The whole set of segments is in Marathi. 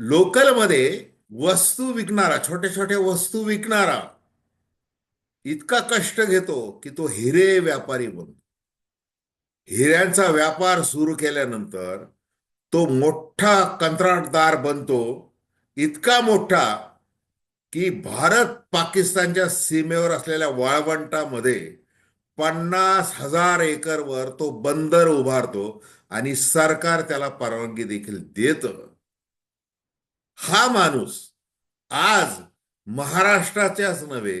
लोकलमध्ये वस्तू विकणारा छोट्या छोट्या वस्तू विकणारा इतका कष्ट घेतो की तो हिरे व्यापारी बनतो. हिऱ्यांचा व्यापार सुरू केल्यानंतर तो मोठा कंत्राटदार बनतो. इतका मोठा की भारत पाकिस्तानच्या सीमेवर असलेल्या वाळवंटामध्ये पन्नास हजार एकरवर तो बंदर उभारतो आणि सरकार त्याला परवानगी देखील देतं. हा माणूस आज महाराष्ट्राच्याच नव्हे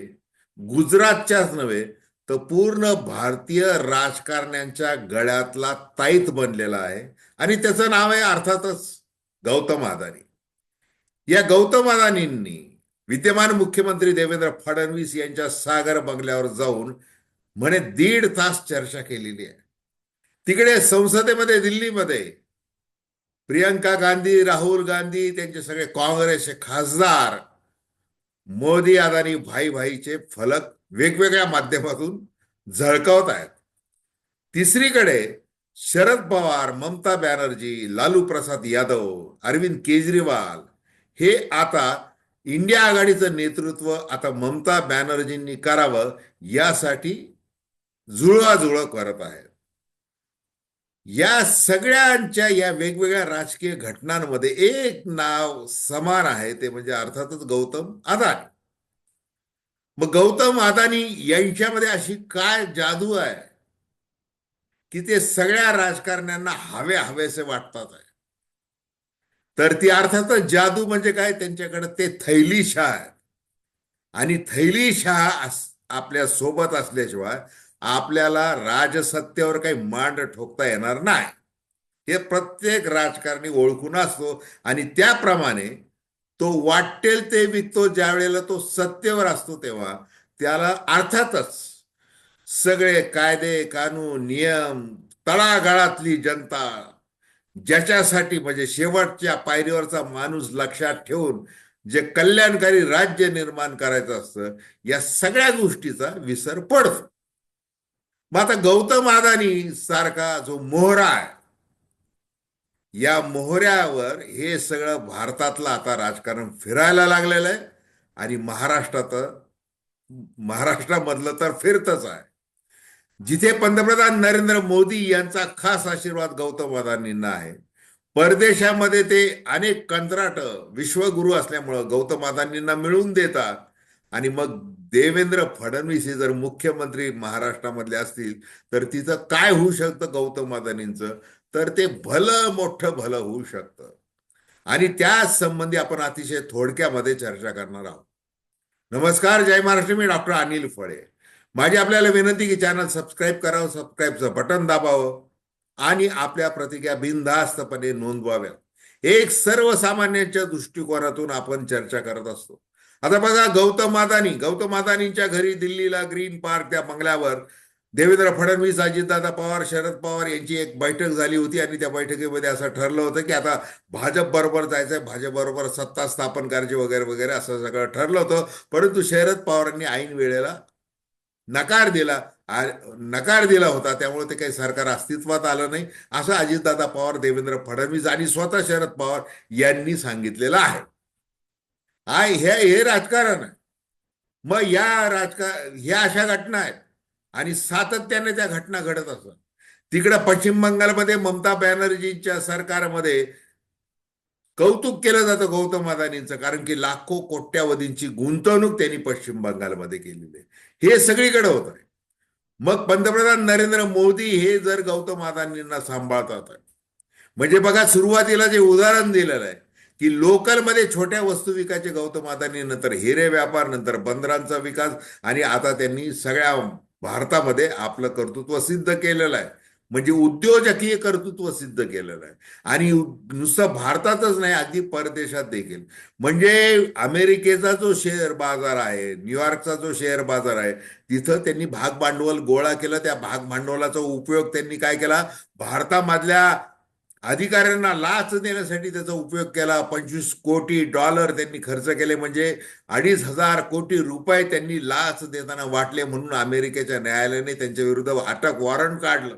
गुजरातच्याच नव्हे तर पूर्ण भारतीय राजकारण्यांच्या गळ्यातला ताईत बनलेला आहे. आणि त्याचं नाव आहे अर्थातच गौतम अदानी या गौतम अदानींनी विद्यमान मुख्यमंत्री देवेंद्र फडणवीस यांच्या सागर बंगल्यावर जाऊन म्हणे दीड तास चर्चा केलेली आहे. तिकडे संसदेमध्ये दिल्लीमध्ये प्रियंका गांधी राहुल गांधी त्यांचे सगळे काँग्रेसचे खासदार मोदी अदानी भाई भाईचे फलक वेगवेगळ्या माध्यमातून झळकावत आहेत. तिसरीकडे शरद पवार ममता बॅनर्जी लालू प्रसाद यादव अरविंद केजरीवाल हे आता इंडिया आघाडीचं नेतृत्व आता ममता बॅनर्जींनी करावं यासाठी जुळवाजुळव करत आहेत. या सगळ्यांच्या या वेगवेगळ्या राजकीय घटनांमध्ये एक नाव समान आहे ते म्हणजे अर्थातच गौतम अदानी. मग गौतम अदानी यांच्यामध्ये अशी काय जादू आहे की ते सगळ्या राजकारण्यांना हवे हवेसे वाटतात आहे? तर ती अर्थातच जादू म्हणजे काय? त्यांच्याकडे ते थैली शाह आणि थैली शाह आपल्यासोबत असल्याशिवाय आपल्याला राजसत्तेवर काही मांड ठोकता येणार नाही. हे प्रत्येक राजकारणी ओळखून असतो आणि त्याप्रमाणे तो वाटेल ते विकतो ज्या वेळेला तो सत्तेवर असतो तेव्हा त्याला अर्थातच सगळे कायदे कानून नियम तळागाळातली जनता ज्याच्यासाठी म्हणजे शेवटच्या पायरीवरचा माणूस लक्षात ठेवून जे कल्याणकारी राज्य निर्माण करायचं असतं या सगळ्या गोष्टीचा विसर पडतो. मग आता गौतम अदानी सारखा जो मोहरा आहे या मोहऱ्यावर हे सगळं भारतातलं आता राजकारण फिरायला लागलेलं आहे आणि महाराष्ट्रात महाराष्ट्रामधलं तर फिरतच आहे. जिथे पंतप्रधान नरेंद्र मोदी यांचा खास आशीर्वाद गौतम अदानींना आहे परदेशामध्ये ते अनेक कंत्राट विश्वगुरु असल्यामुळं गौतम अदानींना मिळवून देतात. आणि मग देवेंद्र फडणवीस हे जर मुख्यमंत्री महाराष्ट्रामधले असतील तर तिचं काय होऊ शकतं गौतम अदानींचं? तर ते भलं मोठं भलं होऊ शकतं. आणि त्याच संबंधी आपण अतिशय थोडक्यामध्ये चर्चा करणार आहोत. नमस्कार जय महाराष्ट्र. मी डॉक्टर अनिल फळे. माझी आपल्याला विनंती की चॅनल सबस्क्राईब करावं सबस्क्राईबचं बटन दाबावं आणि आपल्या प्रतिक्रिया बिनधास्तपणे नोंदवाव्या एक सर्वसामान्यांच्या दृष्टिकोनातून आपण चर्चा करत असतो. आता बघा गौतम मादानी गौतम अदानींच्या घरी दिल्लीला ग्रीन पार्क त्या बंगल्यावर. देवेंद्र फडणवीस अजितदादा पवार शरद पवार यांची एक बैठक झाली होती आणि त्या बैठकीमध्ये असं ठरलं होतं की आता भाजप बरोबर जायचंय भाजप बरोबर सत्ता स्थापन करायची वगैरे वगैरे असं सगळं ठरलं होतं. परंतु शरद पवारांनी ऐन वेळेला नकार दिला. नकार दिला होता. त्यामुळे ते काही सरकार अस्तित्वात आलं नाही. असं अजितदादा पवार देवेंद्र फडणवीस आणि स्वतः शरद पवार यांनी सांगितलेलं आहे. आय हे हे राजकारण आहे. मग या राजकारण ह्या अशा घटना आहेत. आणि सातत्याने त्या घटना घडत असतात. तिकडं पश्चिम बंगालमध्ये ममता बॅनर्जीच्या सरकारमध्ये कौतुक केलं जातं गौतम अदानींचं कारण की लाखो कोट्यावधींची गुंतवणूक त्यांनी पश्चिम बंगालमध्ये केलेली आहे. हे सगळीकडे होत आहे. मग पंतप्रधान नरेंद्र मोदी हे जर गौतम अदानींना सांभाळतात. म्हणजे बघा सुरुवातीला जे उदाहरण दिलेलं आहे की लोकलमध्ये छोट्या वस्तू विकायचे गौतम अदानी नंतर हिरे व्यापार नंतर बंदरांचा विकास आणि आता त्यांनी सगळ्या भारतामध्ये आपलं कर्तृत्व सिद्ध केलेलं आहे. म्हणजे उद्योजकीय कर्तृत्व सिद्ध केलेलं आहे. आणि नुसतं भारतातच नाही अगदी परदेशात देखील. म्हणजे अमेरिकेचा जो शेअर बाजार आहे न्यूयॉर्कचा जो शेअर बाजार आहे तिथं त्यांनी भाग भांडवल गोळा केलं. त्या भाग भांडवलाचा उपयोग त्यांनी काय केला? भारतामधल्या अधिकाऱ्यांना लाच देण्यासाठी त्याचा उपयोग केला. पंचवीस कोटी डॉलर त्यांनी खर्च केले. म्हणजे अडीच हजार कोटी रुपये त्यांनी लाच देताना वाटले म्हणून अमेरिकेच्या न्यायालयाने त्यांच्या विरुद्ध अटक वॉरंट काढलं.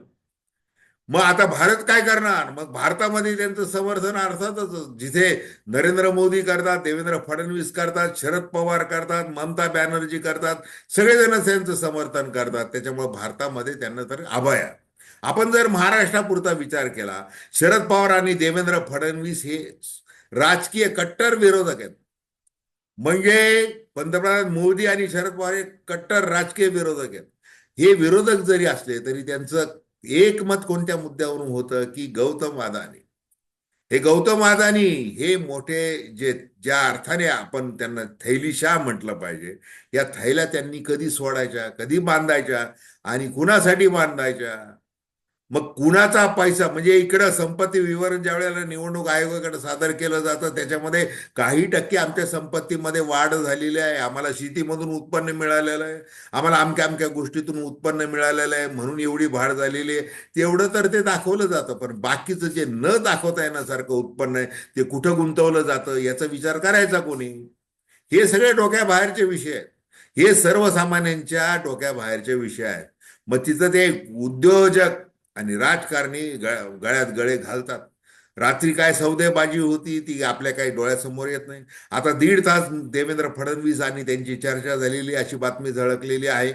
मग आता भारत काय करणार? मग भारतामध्ये त्यांचं समर्थन अर्थातच जिथे नरेंद्र मोदी करतात देवेंद्र फडणवीस करतात शरद पवार करतात ममता बॅनर्जी करतात सगळेजण त्यांचं समर्थन करतात. त्याच्यामुळे भारतामध्ये त्यांना तर आभाया आपण जर महाराष्ट्रापुरता विचार केला शरद पवार आणि देवेंद्र फडणवीस हे राजकीय कट्टर विरोधक आहेत. म्हणजे पंतप्रधान मोदी आणि शरद पवार हे कट्टर राजकीय विरोधक आहेत. हे विरोधक जरी असले तरी त्यांचं एकमत कोणत्या मुद्द्यावरून होतं की गौतम अदानी? हे गौतम अदानी हे मोठे जे ज्या अर्थाने आपण त्यांना थैलीशा म्हटलं पाहिजे या थैल्या त्यांनी कधी सोडायच्या कधी बांधायच्या आणि कुणासाठी बांधायच्या? मग कुणाचा पैसा? म्हणजे इकडं संपत्ती विवरण ज्या वेळेला निवडणूक आयोगाकडे सादर केलं जातं त्याच्यामध्ये काही टक्के आमच्या संपत्तीमध्ये वाढ झालेली आहे. आम्हाला शेतीमधून उत्पन्न मिळालेलं आहे. आम्हाला अमक्या अमक्या गोष्टीतून उत्पन्न मिळालेलं आहे. म्हणून एवढी वाढ झालेली आहे. तेवढं तर ते दाखवलं जातं पण बाकीचं जे न दाखवता येण्यासारखं उत्पन्न आहे ते कुठं गुंतवलं जातं याचा विचार करायचा कोणी? हे सगळे डोक्याबाहेरचे विषय आहेत. हे सर्वसामान्यांच्या डोक्याबाहेरचे विषय आहेत. मग तिथं ते उद्योजक आणि राजकारणी गळ्यात गळे घालतात. रात्री काय सौदेबाजी होती ती आपल्या काही डोळ्यासमोर येत नाही. आता दीड तास देवेंद्र फडणवीस आणि त्यांची चर्चा झालेली अशी बातमी झळकलेली आहे.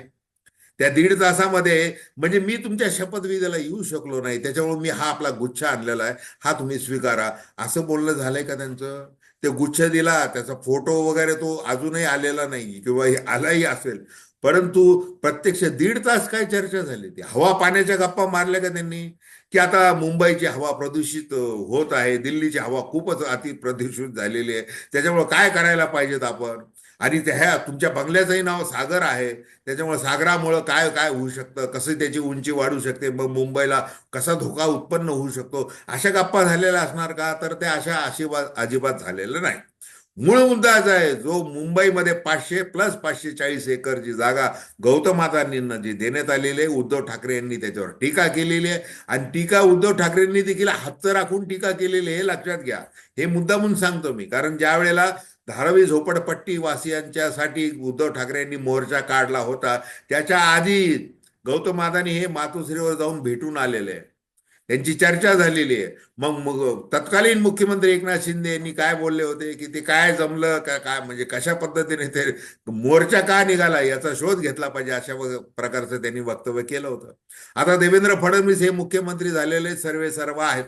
त्या दीड तासामध्ये म्हणजे मी तुमच्या शपथविधीला येऊ शकलो नाही. त्याच्यामुळे मी हा आपला गुच्छ आणलेला आहे. हा तुम्ही स्वीकारा. असं बोलणं झालंय का त्यांचं? ते गुच्छ दिला त्याचा फोटो वगैरे तो अजूनही आलेला नाही किंवा आलाही असेल. परंतु प्रत्यक्ष दीड तास काय चर्चा झाली ती? हवा पाण्याच्या गप्पा मारल्या का त्यांनी? की आता मुंबईची हवा प्रदूषित होत आहे. दिल्लीची हवा खूपच अति प्रदूषित झालेली आहे. त्याच्यामुळे काय करायला पाहिजेत आपण? आणि त्या ह्या तुमच्या बंगल्याचंही नाव सागर आहे. त्याच्यामुळे सागरामुळं काय काय होऊ शकतं? कसं त्याची उंची वाढू शकते? मग मुंबईला कसा धोका उत्पन्न होऊ शकतो? अशा गप्पा झालेल्या असणार का? तर त्या अशा आशीर्वाद अजिबात झालेलं नाही मूळ मुद्दाच आहे जो मुंबईमध्ये पाचशे प्लस पाचशे चाळीस एकरची जागा गौतम जी देण्यात आलेली आहे उद्धव ठाकरे यांनी त्याच्यावर टीका केलेली आहे. आणि टीका उद्धव ठाकरेंनी देखील हातचं राखून टीका केलेली आहे हे लक्षात घ्या. हे मुद्दा म्हणून सांगतो मी कारण ज्या वेळेला धारावी झोपडपट्टी वासियांच्यासाठी उद्धव ठाकरे यांनी मोर्चा काढला होता त्याच्या आधी गौतम अदानी हे मातोश्रीवर जाऊन भेटून आलेले. आहे त्यांची चर्चा झालेली आहे. मग मग तत्कालीन मुख्यमंत्री एकनाथ शिंदे यांनी काय बोलले होते? की ते काय जमलं? का काय म्हणजे कशा पद्धतीने ते मोर्चा का निघाला? याचा शोध घेतला पाहिजे अशा प्रकारचं त्यांनी वक्तव्य केलं होतं. आता देवेंद्र फडणवीस हे मुख्यमंत्री झालेले सर्वे सर्व आहेत.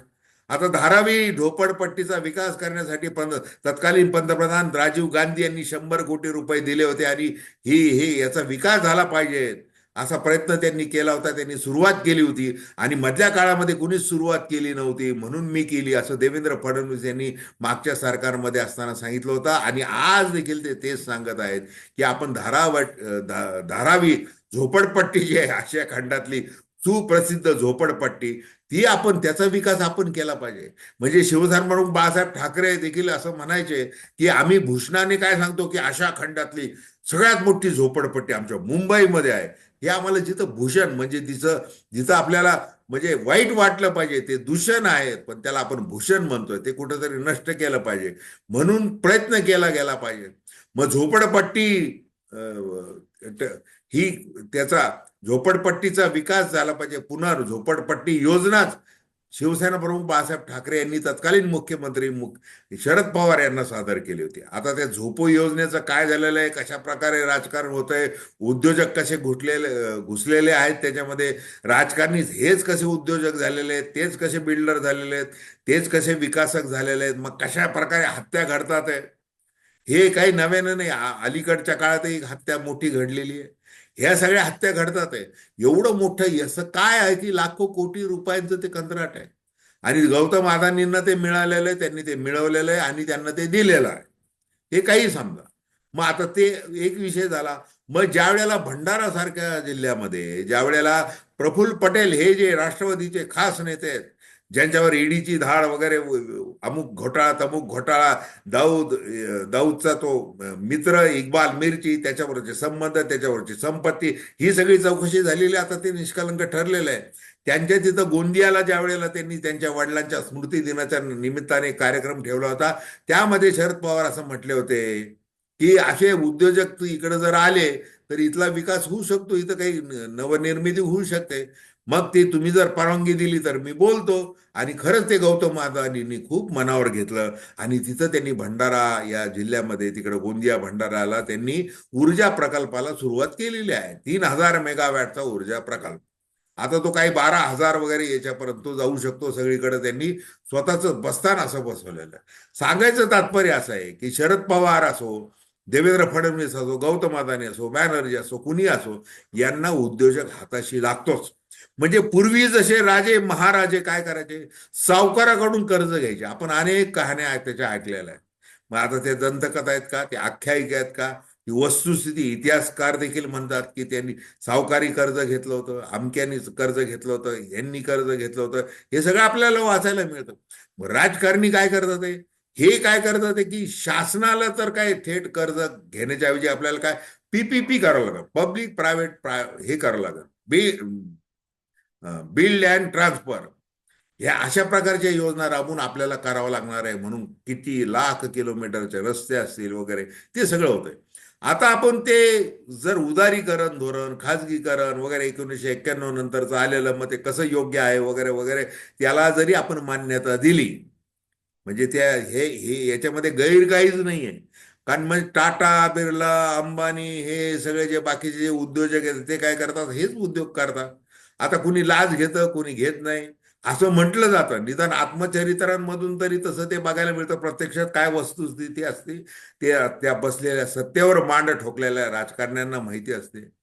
आता धारावी झोपडपट्टीचा विकास करण्यासाठी पंत तत्कालीन पंतप्रधान राजीव गांधी यांनी शंभर कोटी रुपये दिले होते आणि ही हे याचा विकास झाला पाहिजे. असा प्रयत्न त्यांनी केला होता त्यांनी सुरुवात केली होती आणि मधल्या काळामध्ये कुणीच सुरुवात केली नव्हती. म्हणून मी केली असं देवेंद्र फडणवीस यांनी मागच्या सरकारमध्ये असताना सांगितलं होतं. आणि आज देखील ते तेच सांगत आहेत की आपण धारावट धारावी झोपडपट्टी जी आहे आशिया खंडातली सुप्रसिद्ध झोपडपट्टी ती आपण त्याचा विकास आपण केला पाहिजे. म्हणजे शिवसेना म्हणून बाळासाहेब ठाकरे देखील असं म्हणायचे की आम्ही भूषणाने काय सांगतो की आशा खंडातली सगळ्यात मोठी झोपडपट्टी आमच्या मुंबईमध्ये आहे. हे आम्हाला जिथं भूषण म्हणजे तिचं जिथं आपल्याला म्हणजे वाईट वाटलं पाहिजे ते दूषण आहे पण त्याला आपण भूषण म्हणतोय ते कुठंतरी नष्ट केलं पाहिजे. म्हणून प्रयत्न केला गेला पाहिजे. मग झोपडपट्टी ही त्याचा झोपडपट्टीचा विकास झाला पाहिजे. पुन्हा झोपडपट्टी योजनाच शिवसेना प्रमुख बाळासाहेब ठाकरे यांनी तत्कालीन मुख्यमंत्री शरद पवार यांना सादर केली होती. आता त्या झोपो योजनेचं काय झालेलं आहे कशा प्रकारे राजकारण होत आहे उद्योजक कसे घुटलेले घुसलेले आहेत त्याच्यामध्ये राजकारणी हेच कसे उद्योजक झालेले आहेत तेच कसे बिल्डर झालेले आहेत तेच कसे विकासक झालेले आहेत मग कशा प्रकारे हत्या घडतात आहे हे काही नव्यानं नाही अलीकडच्या काळातही हत्या मोठी घडलेली आहे. ह्या सगळ्या हत्या घडतात आहे. एवढं मोठं असं काय आहे की लाखो कोटी रुपयांचं ते कंत्राट आहे. आणि गौतम अदानींना ते मिळालेलं आहे त्यांनी ते मिळवलेलं आहे आणि त्यांना ते दिलेलं आहे. हे काही समजा. मग आता ते एक विषय झाला. मग ज्या वेळेला भंडारा सारख्या जिल्ह्यामध्ये ज्या वेळेला प्रफुल्ल पटेल हे जे राष्ट्रवादीचे खास नेते आहेत ज्यांच्यावर ईडीची धाड वगैरे अमुक घोटाळा तमुक घोटाळा. दाऊद दाऊदचा तो मित्र इक्बाल मिरची त्याच्यावरचे संबंध त्याच्यावरची संपत्ती ही सगळी चौकशी झालेली आता ते निष्कलंक ठरलेलं आहे. त्यांच्या तिथं गोंदियाला ज्या वेळेला त्यांनी त्यांच्या वडिलांच्या स्मृती दिनाच्या निमित्ताने कार्यक्रम ठेवला होता त्यामध्ये शरद पवार असं म्हटले होते की असे उद्योजक इकडे जर आले तर इथला विकास होऊ शकतो. इथं काही नवनिर्मिती होऊ शकते. मग ते तुम्ही जर परवानगी दिली तर मी बोलतो. आणि खरंच ते गौतम अदानींनी खूप मनावर घेतलं. आणि तिथं त्यांनी भंडारा या जिल्ह्यामध्ये तिकडे गोंदिया भंडाराला त्यांनी ऊर्जा प्रकल्पाला सुरुवात केलेली आहे. तीन हजार मेगावॅटचा ऊर्जा प्रकल्प. आता तो काही बारा हजार वगैरे याच्यापर्यंत जाऊ शकतो. सगळीकडे त्यांनी स्वतःच बसतान असं बसवलेलं. आहे सांगायचं तात्पर्य असं आहे की शरद पवार असो देवेंद्र फडणवीस असो गौतम अदानी असो बॅनर्जी असो कुणी असो यांना उद्योजक हाताशी लागतोच. म्हणजे पूर्वी जसे राजे महाराजे काय करायचे? सावकाराकडून कर्ज घ्यायचे. आपण अनेक कहाण्या त्याच्या ऐकलेल्या आहेत. मग आता ते दंतकथा आहेत का? ते आख्यायिका आहेत का? ती वस्तुस्थिती इतिहासकार देखील म्हणतात की त्यांनी सावकारी कर्ज घेतलं होतं अमक्यांनी कर्ज घेतलं होतं यांनी कर्ज घेतलं होतं. हे सगळं आपल्याला वाचायला मिळतं. मग राजकारणी काय करतात ते? हे काय करतात की शासनाला तर काय थेट कर्ज घेण्याच्या ऐवजी आपल्याला काय? पीपीपी करावं लागतं. पब्लिक प्रायव्हेट हे करावं लागतं. बे बिल्ड अँड ट्रान्सफर ह्या अशा प्रकारच्या योजना राबवून आपल्याला करावं लागणार आहे म्हणून किती लाख किलोमीटरचे रस्ते असतील वगैरे ते सगळं होतंय. आता आपण ते जर उदारीकरण धोरण खाजगीकरण वगैरे एकोणीसशे एक्क्याण्णव नंतरचं आलेलं मग ते कसं योग्य आहे वगैरे वगैरे त्याला जरी आपण मान्यता दिली म्हणजे त्या हे हे याच्यामध्ये गैर काहीच नाही आहे कारण म्हणजे टाटा बिर्ला अंबानी हे सगळे जे बाकीचे जे उद्योजक आहेत ते काय करतात? हेच उद्योग करतात. आता कुणी लाज घेतं कुणी घेत नाही. असं म्हटलं जातं. निदान आत्मचरित्रांमधून तरी तसं ते बघायला मिळतं. प्रत्यक्षात काय वस्तुस्थिती असते ते त्या बसलेल्या सत्तेवर मांड ठोकलेल्या राजकारण्यांना माहिती असते.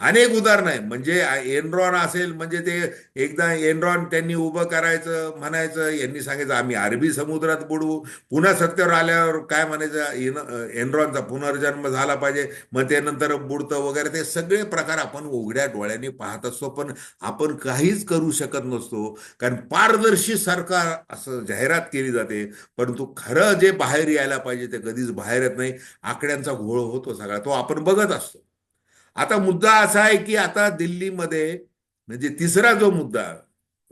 अनेक उदाहरण आहे म्हणजे एनरॉन असेल म्हणजे ते एकदा एनरॉन त्यांनी उभं करायचं म्हणायचं यांनी सांगायचं आम्ही अरबी समुद्रात बुडवू पुन्हा सत्तेवर आल्यावर काय म्हणायचं एनरॉनचा पुनर्जन्म झाला पाहिजे. मग ते नंतर बुडतं वगैरे. ते सगळे प्रकार आपण उघड्या डोळ्यांनी पाहत असतो. पण आपण काहीच करू शकत नसतो. कारण पारदर्शी सरकार असं जाहिरात केली जाते. परंतु खरं जे बाहेर यायला पाहिजे ते कधीच बाहेर येत नाही. आकड्यांचा घोळ होतो सगळा. तो आपण बघत असतो. आता मुद्दा असा आहे की आता दिल्लीमध्ये म्हणजे तिसरा जो मुद्दा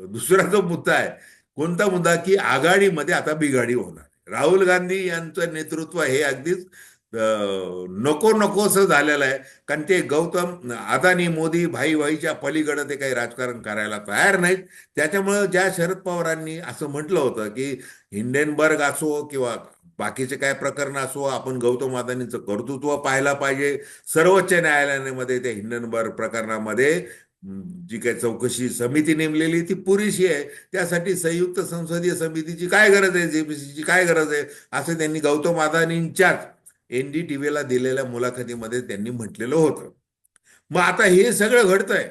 दुसरा जो मुद्दा आहे कोणता मुद्दा की आघाडीमध्ये आता बिघाडी होणार राहुल गांधी यांचं नेतृत्व हे अगदीच नको नकोस झालेलं आहे. कारण ते गौतम अदानी मोदी भाई भाईच्या पलीकडे ते काही राजकारण करायला तयार नाहीत. त्याच्यामुळं ज्या शरद पवारांनी असं म्हटलं होतं की हिंडेनबर्ग असो किंवा बाकीचे काय प्रकरण असो आपण गौतम अदानींचं कर्तृत्व पाहायला पाहिजे. सर्वोच्च न्यायालयामध्ये त्या हिंडनबर्ग प्रकरणामध्ये जी काही चौकशी समिती नेमलेली ती पुरेशी आहे. त्यासाठी संयुक्त संसदीय समितीची काय गरज आहे? जेपीसीची काय गरज आहे? असं त्यांनी गौतम अदानींच्याच एनडीटीव्हीला दिलेल्या मुलाखतीमध्ये त्यांनी म्हटलेलं होतं. मग आता हे सगळं घडतंय.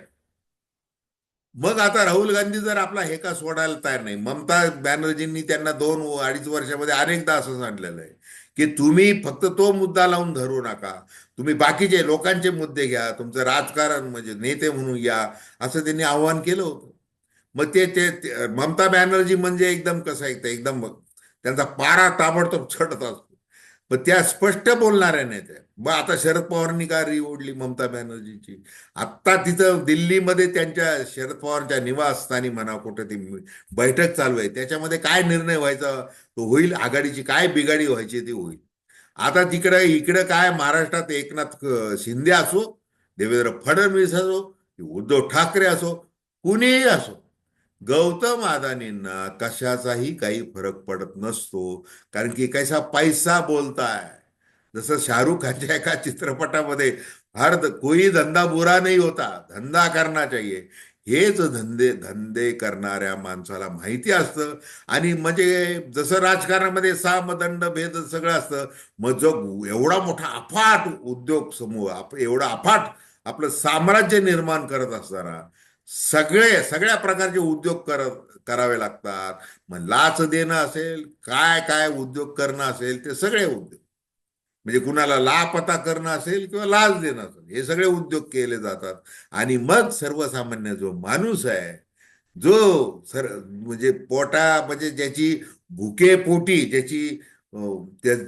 मग आता राहुल गांधी जर आपला हे का सोडायला तयार नाही ममता बॅनर्जींनी त्यांना दोन अडीच वर्षामध्ये अनेकदा असं सांगलेलं आहे की तुम्ही फक्त तो मुद्दा लावून धरू नका तुम्ही बाकीचे लोकांचे मुद्दे घ्या तुमचं राजकारण म्हणजे नेते म्हणून या असं त्यांनी आव्हान केलं होतं. मग ते ते ममता बॅनर्जी म्हणजे एकदम कसं ऐकतं एकदम त्यांचा पारा ताबडतोब छटत असतो. पण त्या स्पष्ट बोलणाऱ्या नेत्या मग आता शरद पवारांनी का री ओढली ममता बॅनर्जीची? आत्ता तिथं दिल्लीमध्ये त्यांच्या शरद पवारांच्या निवासस्थानी म्हणा कुठं ती बैठक चालू आहे. त्याच्यामध्ये काय निर्णय व्हायचा? तो होईल? आघाडीची काय बिघाडी व्हायची ती होईल? आता तिकडं इकडं काय? महाराष्ट्रात एकनाथ शिंदे असो देवेंद्र फडणवीस असो उद्धव ठाकरे असो कुणीही असो गौतम अदानींना कशाचाही काही फरक पडत नसतो. कारण की कैसा पैसा बोलताय. जसं शाहरुख खानच्या एका चित्रपटामध्ये हर कोई धंदा बुरा नाही होता धंदा करना चाहिए. हेच धंदे धंदे करणाऱ्या माणसाला माहिती असतं. आणि म्हणजे जसं राजकारणामध्ये सामदंड भेद सगळं असतं मग जो एवढा मोठा अफाट उद्योग समूह आप एवढा अफाट आपलं साम्राज्य निर्माण करत असताना सगळे सगळ्या प्रकारचे उद्योग करत करावे लागतात. मग लाच देणं असेल काय काय उद्योग करणं असेल ते सगळे उद्योग. म्हणजे कुणाला लापता करणं असेल किंवा लाच देणं असेल हे सगळे उद्योग केले जातात. आणि मग सर्वसामान्य जो माणूस आहे जो सर म्हणजे पोटा म्हणजे ज्याची भुकेपोटी ज्याची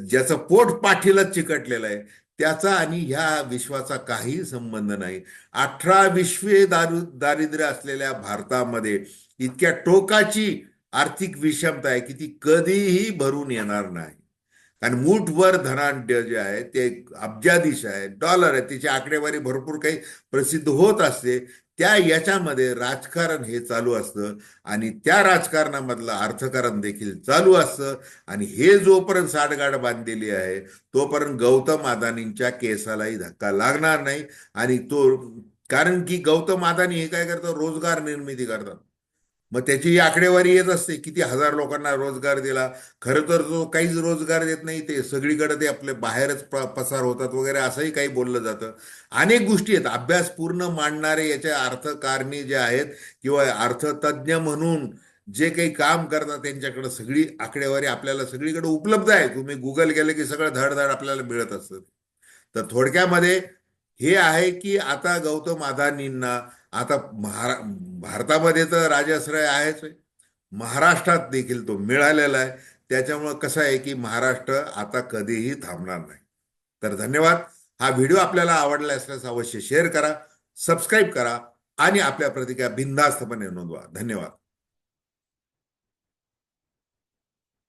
ज्याचं पोट पाठीला चिकटलेलं आहे त्याचा आणि ह्या विश्वाचा काही संबंध नाही. अठरा विश्वे दारू दारिद्र्य असलेल्या भारतामध्ये इतक्या टोकाची आर्थिक विषमता आहे की ती कधीही भरून येणार नाही. कारण मूठभर धनाढ्य जे आहे ते अब्जाधीश आहे डॉलर आहे त्याची आकडेवारी भरपूर काही प्रसिद्ध होत असते. त्या याच्यामध्ये राजकारण हे चालू असतं आणि त्या राजकारणामधलं अर्थकारण देखील चालू असतं. आणि हे जोपर्यंत साठगाठ बांधलेली आहे तोपर्यंत गौतम अदानींच्या केसालाही धक्का लागणार नाही. आणि तो कारण की गौतम अदानी हे काय करतात? रोजगार निर्मिती करतात. मग त्याची आकडेवारी येत असते किती हजार लोकांना रोजगार दिला. खरं तर जो काहीच रोजगार देत नाही ते सगळीकडे ते आपले बाहेरच पसार होतात वगैरे असंही काही बोललं जातं. अनेक गोष्टी आहेत. अभ्यास पूर्ण मांडणारे याच्या अर्थकारणी जे आहेत किंवा अर्थतज्ञ म्हणून जे काही काम करतात त्यांच्याकडे सगळी आकडेवारी आपल्याला सगळीकडे उपलब्ध आहे. तुम्ही गुगल केलं की सगळं धडधड आपल्याला मिळत असतं. तर थोडक्यामध्ये हे आहे की आता गौतम अदानींना आता महारा भारतामध्ये तर राजाश्रय आहेच. आहे महाराष्ट्रात देखील तो मिळालेला आहे. त्याच्यामुळं कसं आहे की महाराष्ट्र आता कधीही थांबणार नाही. तर धन्यवाद. हा व्हिडिओ आपल्याला आवडला असल्यास अवश्य शेअर करा सबस्क्राईब करा आणि आपल्या प्रतिक्रिया बिनधास्तपणे नोंदवा. धन्यवाद.